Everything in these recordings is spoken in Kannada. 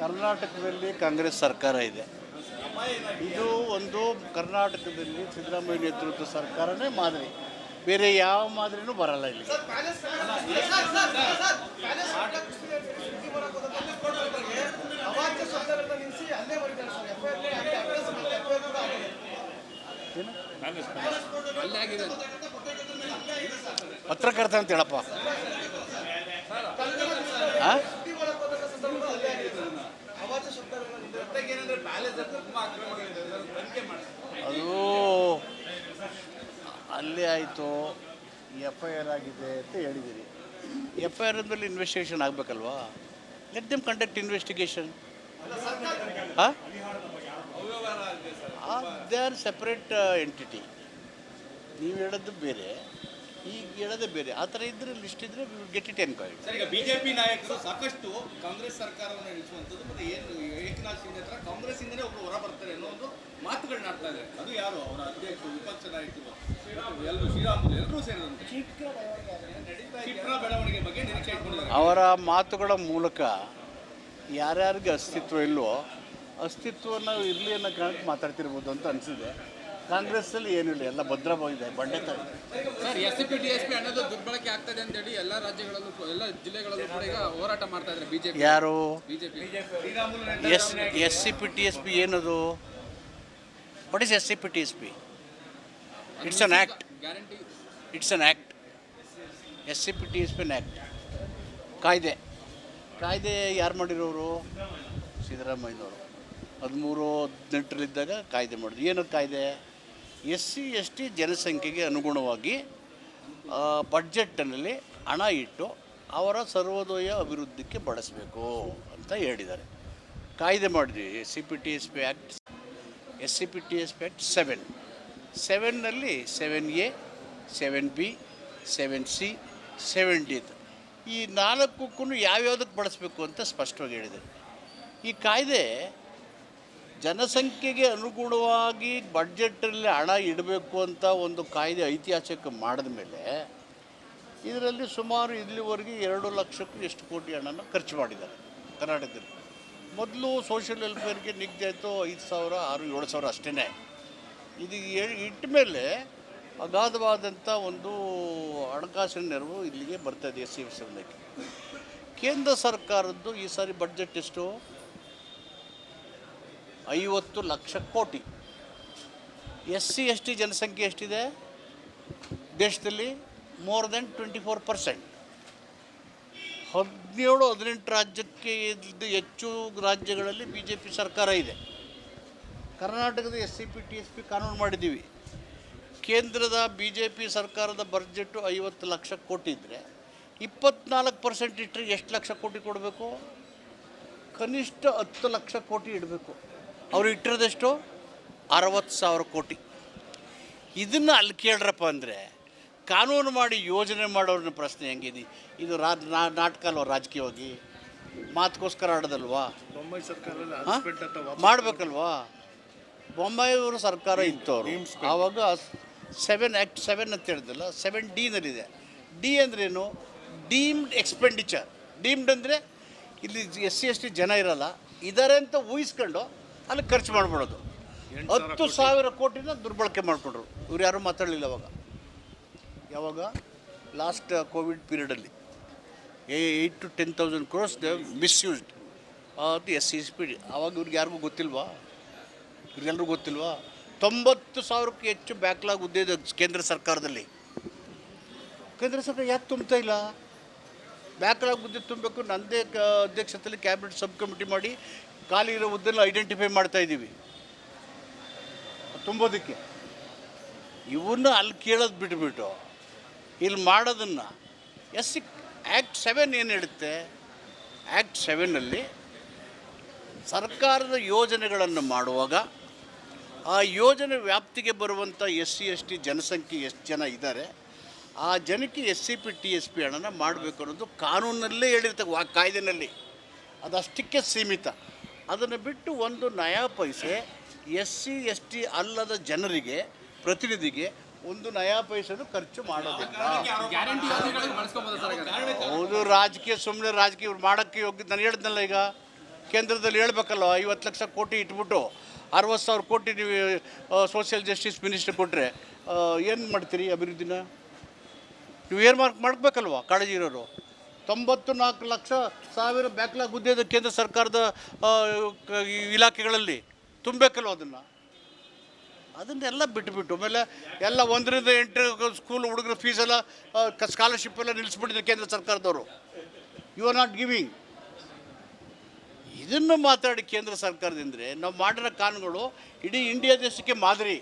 ಕರ್ನಾಟಕದಲ್ಲಿ ಕಾಂಗ್ರೆಸ್ ಸರ್ಕಾರ ಇದೆ ಇದು ಒಂದು ಕರ್ನಾಟಕದಲ್ಲಿ ಸಿದ್ದರಾಮಯ್ಯ ನೇತೃತ್ವದ ಸರ್ಕಾರನೇ ಮಾದರಿ ಬೇರೆ ಯಾವ ಮಾದರಿನೂ ಬರಲ್ಲ ಇಲ್ಲಿ ಪತ್ರಕರ್ತ ಅಂತ ಹೇಳಪ್ಪ ಆ? ಅದು ಅಲ್ಲೇ ಆಯಿತು. ಎಫ್ ಐ ಆರ್ ಆಗಿದೆ ಅಂತ ಹೇಳಿದ್ದೀರಿ ಎಫ್ ಐ ಆರ್ ಮೇಲೆ ಇನ್ವೆಸ್ಟಿಗೇಷನ್ ಆಗಬೇಕಲ್ವಾ? ಲೆಟ್ ದೆಮ್ ಕಂಡಕ್ಟ್ ಇನ್ವೆಸ್ಟಿಗೇಷನ್ ಹಾಂ? ದೇ ಆರ್ ಸಪ್ರೇಟ್ ಎಂಟಿಟಿ ನೀವು ಹೇಳೋದು ಬೇರೆ. ಈಗ ಹೇಳೋದೇ ಬೇರೆ. ಆ ಥರ ಇದ್ರೆ ಲಿಸ್ಟ್ ಇದ್ರೆ ಗೆಟ್ ಇಟ್ ಎನ್ಕ್ವೈರಿ ಸರ್ ಈಗ ಬಿಜೆಪಿ ನಾಯಕರು ಸಾಕಷ್ಟು ಕಾಂಗ್ರೆಸ್ ಸರ್ಕಾರವನ್ನು ನಡೆಸುವಂಥದ್ದು ಮತ್ತೆ ಏನು ಏಕನಾಥ್ ಸಿಂಗ್ ಹತ್ರ ಕಾಂಗ್ರೆಸ್ ಇಂದನೇ ಒಬ್ರು ಹೊರ ಬರ್ತಾರೆ ಅನ್ನೋ ಒಂದು ಮಾತುಗಳನ್ನ ಆಡ್ತಾ ಇದ್ದಾರೆ ಅದು ಯಾರು? ಅವರ ಅಧ್ಯಕ್ಷರು ವಿಪಕ್ಷ ನಾಯಕರು ಎಲ್ಲರೂ ಶ್ರೀರಾಮುಲು ಎಲ್ಲರೂ ಸೇರಿದಂತೆ. ಕ್ಷಿಪ್ರ ಬೆಳವಣಿಗೆ ಬಗ್ಗೆ ನಿರೀಕ್ಷೆ ಇಟ್ಕೊಂಡಿದ್ದಾರೆ. ಅವರ ಮಾತುಗಳ ಮೂಲಕ ಯಾರ್ಯಾರಿಗೆ ಅಸ್ತಿತ್ವ ಇಲ್ವೋ ಅಸ್ತಿತ್ವನ ಇರಲಿ ಅನ್ನೋ ಕಾರಣಕ್ಕೆ ಮಾತಾಡ್ತಿರ್ಬೋದು ಅಂತ ಅನಿಸಿದೆ. ಕಾಂಗ್ರೆಸ್ಸಲ್ಲಿ ಏನಿಲ್ಲ ಎಲ್ಲ ಭದ್ರವಾಗಿದೆ ಬಂಡೆ ತರ sir S P D S P ಅನ್ನೋದು ದುರ್ಬಳಕೆ ಆಗ್ತದೆ ಅಂತ ಹೇಳಿ ಎಲ್ಲ ರಾಜ್ಯಗಳಲ್ಲೂ ಎಲ್ಲ ಜಿಲ್ಲೆಗಳಲ್ಲೂ ಕೂಡ ಈಗ ಹೋರಾಟ ಮಾಡ್ತಾ ಇದ್ದಾರೆ ಬಿಜೆಪಿ ಯಾರು? BJP S S C P T S P ಏನದು? What is S C P T S P it's an act guarantee it's an act S C P T S P act ಕಾಯ್ದೆ. ಕಾಯ್ದೆ ಯಾರು ಮಾಡಿರೋರು? ಸಿದ್ದರಾಮಯ್ಯನವರು. ಹದಿಮೂರು ಹದಿನೆಂಟರಲ್ಲಿದ್ದಾಗ ಕಾಯ್ದೆ ಮಾಡಿದ್ರು. ಏನದು ಕಾಯ್ದೆ? ಎಸ್ ಸಿ ಎಸ್ ಟಿ ಜನಸಂಖ್ಯೆಗೆ ಅನುಗುಣವಾಗಿ ಬಡ್ಜೆಟ್ನಲ್ಲಿ ಹಣ ಇಟ್ಟು ಅವರ ಸರ್ವೋದಯ ಅಭಿವೃದ್ಧಿಗೆ ಬಳಸಬೇಕು ಅಂತ ಹೇಳಿದ್ದಾರೆ. ಕಾಯ್ದೆ ಮಾಡಿದ್ವಿ S C P, T, S P act S C P, T, S P act seven ಸೆವೆನ್ನಲ್ಲಿ seven A seven B seven C seven D ಈ ನಾಲ್ಕಕ್ಕೂ ಯಾವ್ಯಾವುದಕ್ಕೆ ಬಳಸಬೇಕು ಅಂತ ಸ್ಪಷ್ಟವಾಗಿ ಹೇಳಿದೆ ಈ ಕಾಯ್ದೆ ಜನಸಂಖ್ಯೆಗೆ ಅನುಗುಣವಾಗಿ ಬಡ್ಜೆಟಲ್ಲಿ ಹಣ ಇಡಬೇಕು ಅಂತ ಒಂದು ಕಾಯ್ದೆ ಐತಿಹಾಸಿಕ ಮಾಡಿದ ಮೇಲೆ ಇದರಲ್ಲಿ ಸುಮಾರು ಇಲ್ಲಿವರೆಗೆ ಎರಡು ಲಕ್ಷಕ್ಕೂ ಎಷ್ಟು ಕೋಟಿ ಹಣನ ಖರ್ಚು ಮಾಡಿದ್ದಾರೆ ಕರ್ನಾಟಕದಲ್ಲಿ. ಮೊದಲು ಸೋಷಿಯಲ್ ವೆಲ್ಫೇರ್ಗೆ ನಿಗದಿ ಆಯಿತು ಐದು ಸಾವಿರ, ಆರು, ಏಳು ಸಾವಿರ ಅಷ್ಟೇ ಇದು ಇಟ್ಟ ಮೇಲೆ ಅಗಾಧವಾದಂಥ ಒಂದು ಹಣಕಾಸಿನ ನೆರವು ಇಲ್ಲಿಗೆ ಬರ್ತದೆ ಎಸ್ ಸಿ ಕೇಂದ್ರ ಸರ್ಕಾರದ್ದು ಈ ಸಾರಿ ಬಡ್ಜೆಟ್ ಎಷ್ಟು? ಐವತ್ತು ಲಕ್ಷ ಕೋಟಿ. ಎಸ್ ಸಿ ಎಸ್ ಟಿ ಜನಸಂಖ್ಯೆ ಎಷ್ಟಿದೆ? ದೇಶದಲ್ಲಿ more than twenty four percent ಹದಿನೇಳು, ಹದಿನೆಂಟು ರಾಜ್ಯಕ್ಕೆ ಇದ್ದ ಹೆಚ್ಚು ರಾಜ್ಯಗಳಲ್ಲಿ ಬಿ ಜೆ ಪಿ ಸರ್ಕಾರ ಇದೆ. ಕರ್ನಾಟಕದ S C P, T, S, P ಕಾನೂನು ಮಾಡಿದ್ದೀವಿ. ಕೇಂದ್ರದ ಬಿ ಜೆ ಪಿ ಸರ್ಕಾರದ ಬಜೆಟ್ಟು ಐವತ್ತು ಲಕ್ಷ ಕೋಟಿ ಇದ್ದರೆ ಇಪ್ಪತ್ನಾಲ್ಕು ಪರ್ಸೆಂಟ್ ಇಟ್ಟರೆ ಎಷ್ಟು ಲಕ್ಷ ಕೋಟಿ ಕೊಡಬೇಕು? ಕನಿಷ್ಠ ಹತ್ತು ಲಕ್ಷ ಕೋಟಿ ಇಡಬೇಕು. ಅವರು ಇಟ್ಟಿರೋದೆಷ್ಟು? ಅರವತ್ತು ಸಾವಿರ ಕೋಟಿ. ಇದನ್ನು ಅಲ್ಲಿ ಕೇಳ್ರಪ್ಪ ಅಂದರೆ ಕಾನೂನು ಮಾಡಿ ಯೋಜನೆ ಮಾಡೋರನ್ನ ಪ್ರಶ್ನೆ ಹೆಂಗಿದೆ? ಇದು ರಾ ನಾ- ನಾಟಕ ಅಲ್ವಾ ರಾಜಕೀಯವಾಗಿ? ಮಾತುಗೋಸ್ಕರ ಆಡೋದಲ್ವಾ? ಮಾಡಬೇಕಲ್ವಾ? ಬೊಂಬಾಯಿಯವರು ಸರ್ಕಾರ ಇತ್ತು ಅವರು ಆವಾಗ ಸೆವೆನ್ ಆ್ಯಕ್ಟ್ ಸೆವೆನ್ ಅಂತ ಹೇಳಿದಲ್ಲ ಸೆವೆನ್ ಡಿನಲ್ಲಿದೆ ಡಿ ಅಂದ್ರೇನು ಡೀಮ್ಡ್ ಎಕ್ಸ್ಪೆಂಡಿಚರ್ ಡೀಮ್ಡ್ ಅಂದರೆ ಇಲ್ಲಿ ಎಸ್ ಸಿ ಎಸ್ ಟಿ ಜನ ಇರಲ್ಲ. ಇದಾರೆ ಅಂತ ಊಹಿಸ್ಕೊಂಡು ಅಲ್ಲಿ ಖರ್ಚು ಮಾಡ್ಬಿಡೋದು. ಹತ್ತು ಸಾವಿರ ಕೋಟಿನ ದುರ್ಬಳಕೆ ಮಾಡಿಕೊಂಡ್ರು. ಇವ್ರು ಯಾರೂ ಮಾತಾಡಲಿಲ್ಲ ಅವಾಗ. ಯಾವಾಗ? Last Covid ಪೀರಿಯಡಲ್ಲಿ. Eight to ten thousand crores the misused. ಅದು S C S P D ಆವಾಗ ಇವ್ರಿಗೆ ಯಾರಿಗೂ ಗೊತ್ತಿಲ್ವಾ? ಇವ್ರಿಗೆಲ್ರಿಗೂ ಗೊತ್ತಿಲ್ವಾ? ತೊಂಬತ್ತು ಸಾವಿರಕ್ಕೂ ಹೆಚ್ಚು ಬ್ಯಾಕ್ಲಾಗ್ ಹುದ್ದೆ ಇದೆ ಕೇಂದ್ರ ಸರ್ಕಾರದಲ್ಲಿ. ಕೇಂದ್ರ ಸರ್ಕಾರ ಯಾಕೆ ತುಂಬ್ತಾ ಇಲ್ಲ? ಬ್ಯಾಕ್ಲಾಗ್ ಹುದ್ದೆ ತುಂಬಬೇಕು ನನ್ನದೇ ಅಧ್ಯಕ್ಷತೆಯಲ್ಲಿ ಕ್ಯಾಬಿನೆಟ್ ಸಬ್ ಕಮಿಟಿ ಮಾಡಿ ಖಾಲಿ ಇರೋ ಹುದ್ದೆಲ್ಲ ಐಡೆಂಟಿಫೈ ಮಾಡ್ತಾ ಇದ್ದೀವಿ. ತುಂಬೋದಕ್ಕೆ. ಇವನ್ನ ಅಲ್ಲಿ ಕೇಳೋದು ಬಿಟ್ಬಿಟ್ಟು, ಇಲ್ಲಿ ಮಾಡೋದನ್ನು, ಎಸ್ ಆ್ಯಕ್ಟ್ ಸೆವೆನ್ ಏನು ಹೇಳುತ್ತೆ? ಆ್ಯಕ್ಟ್ ಸೆವೆನ್ನಲ್ಲಿ ಸರ್ಕಾರದ ಯೋಜನೆಗಳನ್ನು ಮಾಡುವಾಗ, ಆ ಯೋಜನೆ ವ್ಯಾಪ್ತಿಗೆ ಬರುವಂಥ ಎಸ್ ಸಿ, ಎಸ್ ಟಿ ಜನಸಂಖ್ಯೆ ಎಷ್ಟು ಜನ ಇದ್ದಾರೆ ಆ ಜನಕ್ಕೆ S C P, T S P ಹಣನ ಮಾಡಬೇಕು ಅನ್ನೋದು ಕಾನೂನಲ್ಲೇ ಹೇಳಿರ್ತಕ್ಕ ಆ ಕಾಯ್ದೆನಲ್ಲಿ. ಅದಷ್ಟಕ್ಕೆ ಸೀಮಿತ. ಅದನ್ನು ಬಿಟ್ಟು ಒಂದು ನಯಾ ಪೈಸೆ ಎಸ್ ಸಿ ಎಸ್ ಟಿ ಅಲ್ಲದ ಜನರಿಗೆ ಪ್ರತಿನಿಧಿಗೆ ಒಂದು ನಯಾ ಪೈಸೆನೂ ಖರ್ಚು ಮಾಡೋದಿಲ್ಲ. ಹೌದು ರಾಜಕೀಯ ಸುಮ್ಮನೆ ರಾಜಕೀಯ ಇವ್ರು ಮಾಡೋಕ್ಕೆ ಯೋಗ್ಯ ನಾನು ಹೇಳಿದ್ನಲ್ಲ ಈಗ ಕೇಂದ್ರದಲ್ಲಿ ಹೇಳ್ಬೇಕಲ್ವ ಐವತ್ತು ಲಕ್ಷ ಕೋಟಿ ಇಟ್ಬಿಟ್ಟು ಅರವತ್ತು ಸಾವಿರ ಕೋಟಿ ನೀವು ಸೋಷಿಯಲ್ ಜಸ್ಟಿಸ್ ಮಿನಿಸ್ಟರ್ ಕೊಟ್ಟರೆ ಏನು ಮಾಡ್ತೀರಿ ಅಭಿವೃದ್ಧಿನ? ನೀವು ಏರ್ಮಾರ್ಕ್ ಮಾರ್ಕ್ ಮಾಡಬೇಕಲ್ವ ಕಾಳಜಿ ಇರೋರು ತೊಂಬತ್ತು ನಾಲ್ಕು ಲಕ್ಷ ಸಾವಿರ ಬ್ಯಾಕ್ಲಾಗ್ ಹುದ್ದೆ ಇದೆ ಕೇಂದ್ರ ಸರ್ಕಾರದ ಇಲಾಖೆಗಳಲ್ಲಿ ತುಂಬಬೇಕಲ್ವ ಅದನ್ನು. ಅದನ್ನೆಲ್ಲ ಬಿಟ್ಟುಬಿಟ್ಟು ಆಮೇಲೆ ಎಲ್ಲ ಒಂದರಿಂದ ಎಂಟು ಸ್ಕೂಲ್ ಹುಡುಗರ ಫೀಸ್ ಎಲ್ಲ ಸ್ಕಾಲರ್ಶಿಪ್ ಎಲ್ಲ ನಿಲ್ಲಿಸ್ಬಿಟ್ಟಿದೆ ಕೇಂದ್ರ ಸರ್ಕಾರದವರು. ಯು ಆರ್ ನಾಟ್ ಗಿವಿಂಗ್ ಇದನ್ನು ಮಾತಾಡಿ ಕೇಂದ್ರ ಸರ್ಕಾರದಿಂದರೆ ನಾವು ಮಾಡಿರೋ ಕಾನೂನುಗಳು ಇಡೀ ಇಂಡಿಯಾ ದೇಶಕ್ಕೆ ಮಾದರಿ.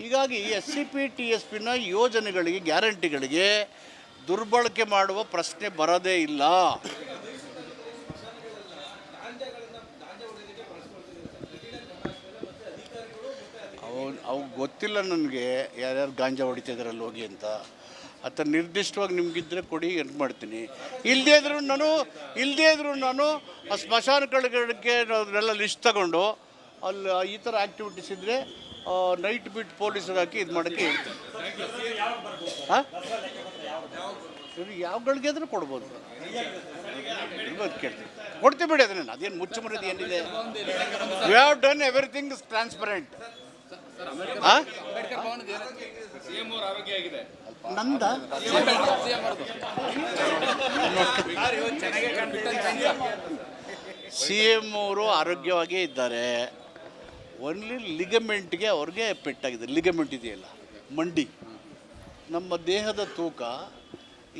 ಹೀಗಾಗಿ S C P T S ಪಿನ ಯೋಜನೆಗಳಿಗೆ ಗ್ಯಾರಂಟಿಗಳಿಗೆ ದುರ್ಬಳಕೆ ಮಾಡುವ ಪ್ರಶ್ನೆ ಬರೋದೇ ಇಲ್ಲ. ಅವು ಗೊತ್ತಿಲ್ಲ ನನಗೆ ಯಾರ್ಯಾರು ಗಾಂಜಾ ಹೊಡಿತಿದಾರಲ್ಲಿ ಹೋಗಿ ಅಂತ. ಅಥವಾ ನಿರ್ದಿಷ್ಟವಾಗಿ ನಿಮಗಿದ್ರೆ ಕೊಡಿ ಎಂಟು ಮಾಡ್ತೀನಿ. ಇಲ್ಲದೇ ಇದ್ರು ನಾನು ಇಲ್ಲದೇ ಇದ್ರು ನಾನು ಆ ಸ್ಮಶಾನಗಳಿಗೆ ಅದನ್ನೆಲ್ಲ ಲಿಸ್ಟ್ ತಗೊಂಡು ಅಲ್ಲಿ ಈ ಥರ ಆ್ಯಕ್ಟಿವಿಟೀಸ್ ಇದ್ದರೆ ನೈಟ್ ಬಿಟ್ ಪೊಲೀಸರು ಹಾಕಿ ಇದು ಮಾಡೋಕ್ಕೆ ಹೇಳ್ತೀನಿ. ಹಾಂ? ಯಾವ ಯಾವ್ಗಳಿಗೆ ಆದರೂ ಕೊಡ್ಬೋದು. ಕೇಳ್ತೀವಿ ಕೇಳ್ತೀನಿ. ಕೊಡ್ತೀವಿ ಬಿಡಿ ಅದನ್ನ. ಅದೇನು ಮುಚ್ಚುಮರದು ಏನಿದೆ? You have done everything is transparent Nanda? C M ಅವರು ಆರೋಗ್ಯವಾಗೇ ಇದ್ದಾರೆ. ಓನ್ಲಿ ಲಿಗಮೆಂಟ್ಗೆ ಅವ್ರಿಗೆ ಪೆಟ್ಟಾಗಿದೆ. ಲಿಗಮೆಂಟ್ ಇದೆಯಲ್ಲ, ಮಂಡಿ. ನಮ್ಮ ದೇಹದ ತೂಕ,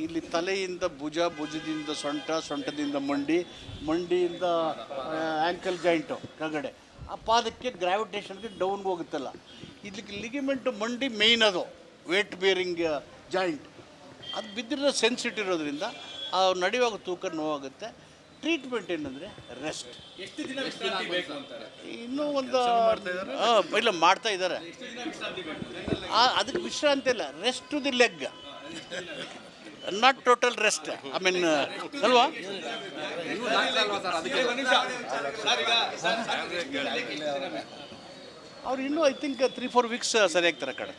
ಇಲ್ಲಿ ತಲೆಯಿಂದ ಭುಜ, ಭುಜದಿಂದ ಸೊಂಟ, ಸೊಂಟದಿಂದ ಮಂಡಿ, ಮಂಡಿಯಿಂದ ಆ್ಯಂಕಲ್ ಜಾಯಿಂಟು ಕಗಡೆ ಆ ಪಾದಕ್ಕೆ ಗ್ರಾವಿಟೇಷನ್ಗೆ ಡೌನ್ ಹೋಗುತ್ತಲ್ಲ. ಇದಕ್ಕೆ ಲಿಗಮೆಂಟು ಮಂಡಿ ಮೇಯ್ನ್ ಅದು. ವೇಟ್ ಬೇರಿಂಗ್ ಜಾಯಿಂಟ್ ಅದು ಬಿದ್ದಿರೋ ಸೆನ್ಸಿಟಿವ್ ಇರೋದ್ರಿಂದ ಆ ನಡೆಯುವಾಗ ತೂಕ ನೋವಾಗುತ್ತೆ. ಟ್ರೀಟ್ಮೆಂಟ್ ಏನಂದರೆ ರೆಸ್ಟ್ ಎಷ್ಟು ದಿನ ವಿಶ್ರಾಂತಿ ಬೇಕು ಅಂತಾರೆ? ಇನ್ನೂ ಒಂದು ಹಾಂ ಇಲ್ಲ ಮಾಡ್ತಾ ಇದ್ದಾರೆ. ಅದಕ್ಕೆ ವಿಶ್ರಾಂತಿ ಇಲ್ಲ. Rest to the leg not total rest I mean ಅಲ್ವಾ? ಅವ್ರು ಇನ್ನೂ I think three four weeks ಸರಿಯಾಗಿ ತರ ಕಡೆ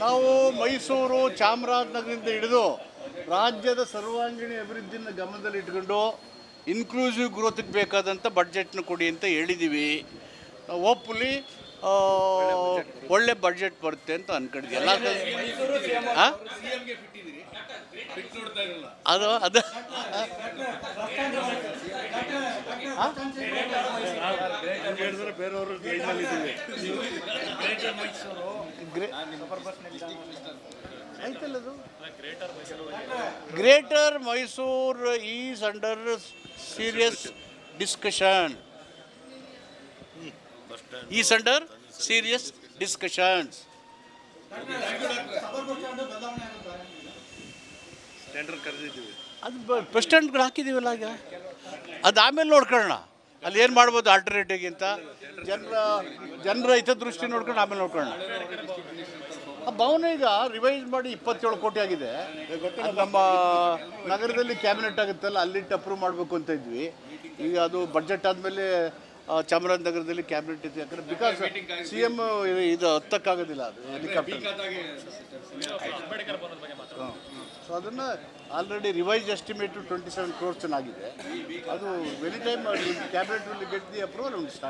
ನಾವು ಮೈಸೂರು ಚಾಮರಾಜನಗರದಿಂದ ಹಿಡಿದು ರಾಜ್ಯದ ಸರ್ವಾಂಗೀಣ ಅಭಿವೃದ್ಧಿಯನ್ನು ಗಮನದಲ್ಲಿ ಇಟ್ಕೊಂಡು ಇನ್ಕ್ಲೂಸಿವ್ ಗ್ರೋತ್ಗೆ ಬೇಕಾದಂಥ ಬಡ್ಜೆಟ್ನ ಕೊಡಿ ಅಂತ ಹೇಳಿದ್ದೀವಿ ಹೋಪ್ಫುಲಿ ಒಳ್ಳೆ ಬಡ್ಜೆಟ್ ಬರುತ್ತೆ ಅಂತ ಅನ್ಕೊಂಡಿದ್ವಿ ಎಲ್ಲ ಅದು ಅದು greater Mysuru is under serious discussion is under serious discussions ಅದು ಬಸ್ ಸ್ಟ್ಯಾಂಡ್ಗಳು ಹಾಕಿದ್ದೀವಲ್ಲ ಈಗ? ಅದು ಆಮೇಲೆ ನೋಡ್ಕೊಳ್ಳೋಣ. ಅಲ್ಲಿ ಏನು ಮಾಡ್ಬೋದು ಆಲ್ಟರ್ನೇಟಿವ್ಗಿಂತ ಜನರ ಜನರ ಹಿತದೃಷ್ಟಿ ನೋಡ್ಕೊಂಡು ಆಮೇಲೆ ನೋಡ್ಕೊಳ್ಳೋಣ. ಭವನ ಈಗ ರಿವೈಸ್ ಮಾಡಿ ಇಪ್ಪತ್ತೇಳು ಕೋಟಿ ಆಗಿದೆ. ನಮ್ಮ ನಗರದಲ್ಲಿ ಕ್ಯಾಬಿನೆಟ್ ಆಗುತ್ತಲ್ಲ, ಅಲ್ಲಿಟ್ಟು ಅಪ್ರೂವ್ ಮಾಡಬೇಕು ಅಂತ ಇದ್ವಿ. ಈಗ ಅದು ಬಡ್ಜೆಟ್ ಆದಮೇಲೆ ಚಾಮರಾಜನಗರದಲ್ಲಿ ಕ್ಯಾಬಿನೆಟ್ ಇದೆ ಯಾಕಂದ್ರೆ ಬಿಕಾಸ್ ಸಿ ಎಂ ಇದು ಹತ್ತಕ್ಕಾಗೋದಿಲ್ಲ ಅದು ಹೆಲಿಕಾಪ್ಟರ್ ಸೊ ಅದನ್ನು already revise estimate twenty seven crores ಚೆನ್ನಾಗಿದೆ ಅದು any time cabinet will get the approval start